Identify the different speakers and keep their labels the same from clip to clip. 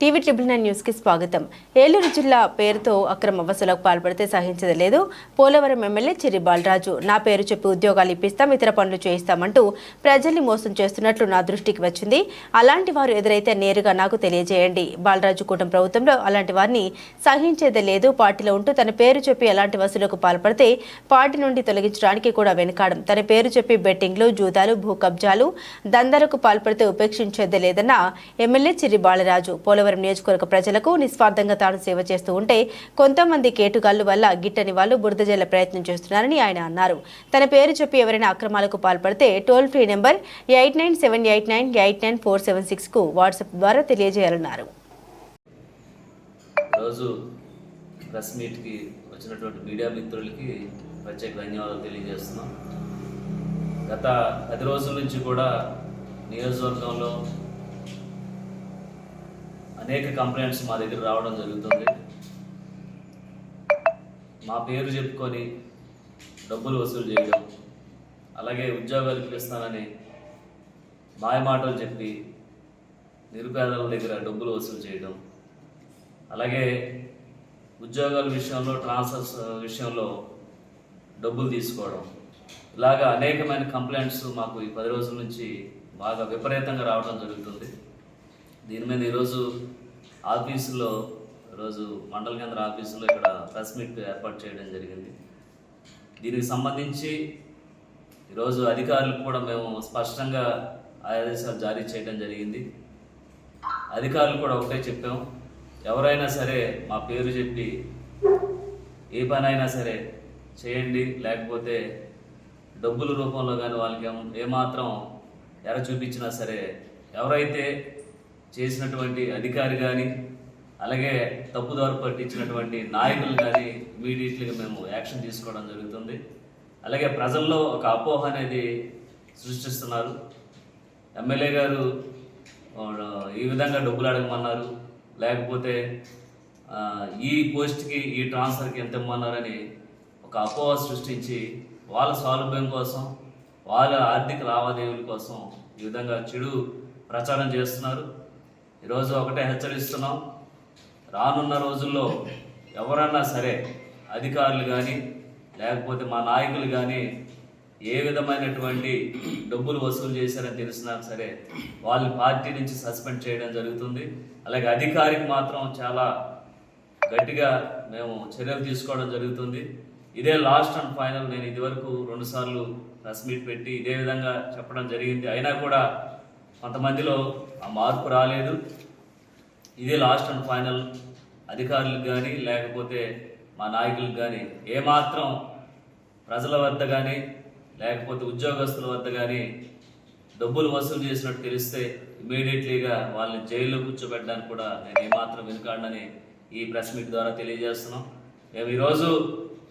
Speaker 1: TV triple nine న్యూస్కి స్వాగతం. ఏలూరు జిల్లా పేరుతో అక్రమ వసూలకు పాల్పడితే సహించదు లేదు. పోలవరం ఎమ్మెల్యే చిరి బాలరాజు నా పేరు చెప్పి ఉద్యోగాలు ఇప్పిస్తాం ఇతర పనులు చేయిస్తామంటూ ప్రజల్ని మోసం చేస్తున్నట్లు నా దృష్టికి వచ్చింది. అలాంటి వారు ఎదురైతే నేరుగా నాకు తెలియజేయండి. బాలరాజు కూటమి ప్రభుత్వంలో అలాంటి వారిని సహించేదే లేదు. పార్టీలో ఉంటూ తన పేరు చెప్పి ఎలాంటి వసూలకు పాల్పడితే పార్టీ నుండి తొలగించడానికి కూడా వెనుకాడం. తన పేరు చెప్పి బెట్టింగ్లు జూదాలు భూ కబ్జాలు దందలకు పాల్పడితే ఉపేక్షించేదే లేదన్న ఎమ్మెల్యే చిరి బాలరాజు పోలవరం పోలవరం నియోజకవర్గ ప్రజలకు నిస్వార్థంగా తాను సేవ చేస్తూ ఉంటే కొంతమంది కేటుగాళ్ళు వల్ల గిట్టని వాళ్ళు బురదజల్ల ప్రయత్నం చేస్తున్నారని ఆయన అన్నారు. తన పేరు చెప్పి ఎవరైనా అక్రమాలకు పాల్పడితే toll free number eight nine seven eight nine eight nine four seven సిక్స్కు WhatsApp ద్వారా తెలియజేయాలన్నారు.
Speaker 2: రోజు ప్రెస్ మీట్కి వచ్చినటువంటి మీడియా మిత్రులకి ప్రత్యేక ధన్యవాదాలు తెలియజేస్తున్నాం. గత పది రోజుల నుంచి కూడా నియోజకవర్గంలో అనేక కంప్లైంట్స్ మా దగ్గర రావడం జరుగుతుంది. మా పేరు చెప్పుకొని డబ్బులు వసూలు చేయడం అలాగే ఉద్యోగాలు ఇప్పిస్తానని మాయ మాటలు చెప్పి నిరుపేదల దగ్గర డబ్బులు వసూలు చేయడం అలాగే ఉద్యోగాల విషయంలో ట్రాన్స్ఫర్స్ విషయంలో డబ్బులు తీసుకోవడం. ఇలాగా అనేకమైన కంప్లైంట్స్ మాకు ఈ పది రోజుల నుంచి బాగా విపరీతంగా రావడం జరుగుతుంది. దీని మీద ఈరోజు ఆఫీసులో ఈరోజు మండల కేంద్ర ఆఫీసులో ఇక్కడ ప్రెస్ మీట్ ఏర్పాటు చేయడం జరిగింది. దీనికి సంబంధించి ఈరోజు అధికారులకు కూడా మేము స్పష్టంగా ఆదేశాలు జారీ చేయడం జరిగింది. అధికారులు కూడా ఒకటే చెప్పాం ఎవరైనా సరే మా పేరు చెప్పి ఏ పనైనా సరే చేయండి లేకపోతే డబ్బుల రూపంలో కానీ వాళ్ళకి ఏమాత్రం ఎర చూపించినా సరే ఎవరైతే చేసినటువంటి అధికారి కానీ అలాగే తప్పుదారు పట్టించినటువంటి నాయకులు కానీ ఇమీడియట్లీగా మేము యాక్షన్ తీసుకోవడం జరుగుతుంది. అలాగే ప్రజల్లో ఒక అపోహ అనేది సృష్టిస్తున్నారు. ఎమ్మెల్యే గారు ఈ విధంగా డబ్బులు అడగమన్నారు. లేకపోతే ఈ పోస్ట్కి ఈ ట్రాన్స్ఫర్కి ఎంత ఇమ్మన్నారని ఒక అపోహ సృష్టించి వాళ్ళ సౌలభ్యం కోసం వాళ్ళ ఆర్థిక లావాదేవీల కోసం ఈ విధంగా చెడు ప్రచారం చేస్తున్నారు. ఈరోజు ఒకటే హెచ్చరిస్తున్నాం. రానున్న రోజుల్లో ఎవరన్నా సరే అధికారులు కానీ లేకపోతే మా నాయకులు కానీ ఏ విధమైనటువంటి డబ్బులు వసూలు చేశారని తెలిసినా సరే వాళ్ళని పార్టీ నుంచి సస్పెండ్ చేయడం జరుగుతుంది. అలాగే అధికారికి మాత్రం చాలా గట్టిగా మేము చర్యలు తీసుకోవడం జరుగుతుంది. ఇదే లాస్ట్ అండ్ ఫైనల్ నేను ఇదివరకు రెండుసార్లు ప్రెస్ మీట్ పెట్టి ఇదే విధంగా చెప్పడం జరిగింది. అయినా కూడా కొంతమందిలో ఆ మార్పు రాలేదు. ఇదే లాస్ట్ అండ్ ఫైనల్ అధికారులకు కానీ లేకపోతే మా నాయకులకు కానీ ఏమాత్రం ప్రజల వద్ద కానీ లేకపోతే ఉద్యోగస్తుల వద్ద కానీ డబ్బులు వసూలు చేసినట్టు తెలిస్తే ఇమీడియట్లీగా వాళ్ళని జైల్లో కూర్చోబెట్టడానికి కూడా నేను ఏమాత్రం వెనుకాడనని ఈ ప్రెస్ మీట్ ద్వారా తెలియజేస్తున్నాం. మేము ఈరోజు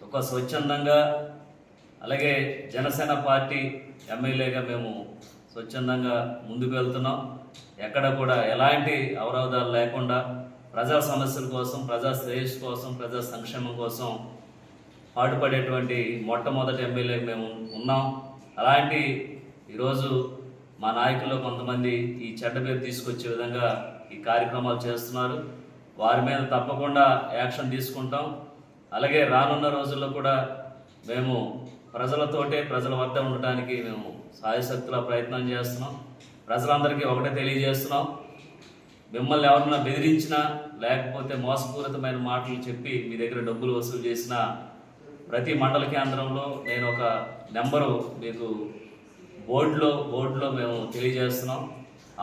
Speaker 2: ఒక స్వచ్ఛందంగా అలాగే జనసేన పార్టీ ఎమ్మెల్యేగా మేము స్వచ్ఛందంగా ముందుకు వెళ్తున్నాం. ఎక్కడ కూడా ఎలాంటి అవరోధాలు లేకుండా ప్రజా సమస్యల కోసం ప్రజా శ్రేయస్సు కోసం ప్రజా సంక్షేమం కోసం పాటుపడేటువంటి మొట్టమొదటి ఎమ్మెల్యే మేము ఉన్నాం. అలాంటి ఈరోజు మా నాయకుల్లో కొంతమంది ఈ చెడ్డ పేరు తీసుకొచ్చే విధంగా ఈ కార్యక్రమాలు చేస్తున్నారు. వారి మీద తప్పకుండా యాక్షన్ తీసుకుంటాం. అలాగే రానున్న రోజుల్లో కూడా మేము ప్రజలతోటే ప్రజల వద్ద ఉండటానికి మేము సాయశక్తుల ప్రయత్నం చేస్తున్నాం. ప్రజలందరికీ ఒకటే తెలియజేస్తున్నాం. మిమ్మల్ని ఎవరన్నా బెదిరించినా లేకపోతే మోసపూరితమైన మాటలు చెప్పి మీ దగ్గర డబ్బులు వసూలు చేసినా ప్రతి మండల కేంద్రంలో నేను ఒక నెంబరు మీకు బోర్డులో బోర్డులో మేము తెలియజేస్తున్నాం.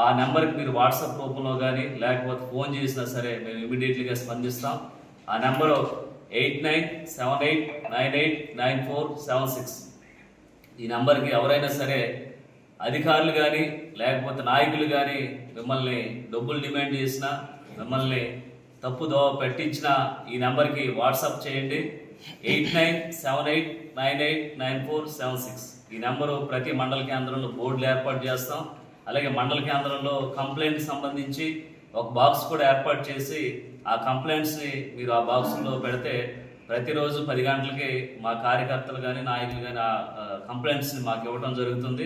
Speaker 2: ఆ నెంబర్కి మీరు వాట్సాప్ రూపంలో కానీ లేకపోతే ఫోన్ చేసినా సరే మేము ఇమీడియట్లీగా స్పందిస్తాం. ఆ number eight nine seven eight nine eight nine four seven six. ఈ నెంబర్కి ఎవరైనా సరే అధికారులు కానీ లేకపోతే నాయకులు కానీ మిమ్మల్ని డబ్బులు డిమాండ్ చేసినా మిమ్మల్ని తప్పు దోవ పెట్టించిన ఈ నెంబర్కి వాట్సాప్ చేయండి. Eight nine seven eight nine eight nine four seven six. ఈ నెంబరు ప్రతి మండల కేంద్రంలో బోర్డులు ఏర్పాటు చేస్తాం. అలాగే మండల కేంద్రంలో కంప్లైంట్ సంబంధించి ఒక బాక్స్ కూడా ఏర్పాటు చేసి ఆ కంప్లైంట్స్ని మీరు ఆ బాక్స్లో పెడితే ప్రతిరోజు పది గంటలకి మా కార్యకర్తలు కానీ నాయకులు కానీ ఆ కంప్లైంట్స్ని మాకు ఇవ్వడం జరుగుతుంది.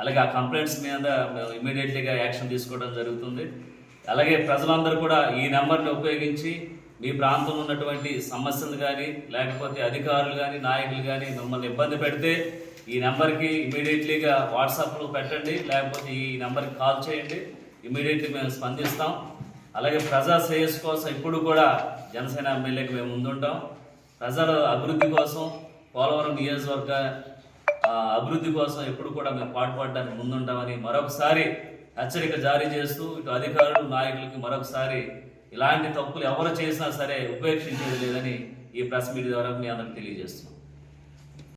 Speaker 2: అలాగే ఆ కంప్లైంట్స్ మీద మేము ఇమీడియట్లీగా యాక్షన్ తీసుకోవడం జరుగుతుంది. అలాగే ప్రజలందరూ కూడా ఈ నెంబర్ని ఉపయోగించి మీ ప్రాంతంలో ఉన్నటువంటి సమస్యలు కానీ లేకపోతే అధికారులు కానీ నాయకులు కానీ మిమ్మల్ని ఇబ్బంది పెడితే ఈ నెంబర్కి ఇమీడియట్లీగా వాట్సాప్లో పెట్టండి లేకపోతే ఈ నెంబర్కి కాల్ చేయండి. ఇమీడియట్లీ మేము స్పందిస్తాం. అలాగే ప్రజా శ్రేయస్సు కోసం ఇప్పుడు కూడా జనసేన ఎమ్మెల్యేకి మేము ముందుంటాం. ప్రజల అభివృద్ధి కోసం పోలవరం నియోజకవర్గ అభివృద్ధి కోసం ఎప్పుడు కూడా మేము పాటుపడడానికి ముందుంటామని మరొకసారి హెచ్చరిక జారీ చేస్తూ ఇటు అధికారులు నాయకులకి మరొకసారి ఇలాంటి తప్పులు ఎవరు చేసినా సరే ఉపేక్షించేది లేదని ఈ ప్రెస్ మీట్ ద్వారా మీ అందరికి తెలియజేస్తున్నాం.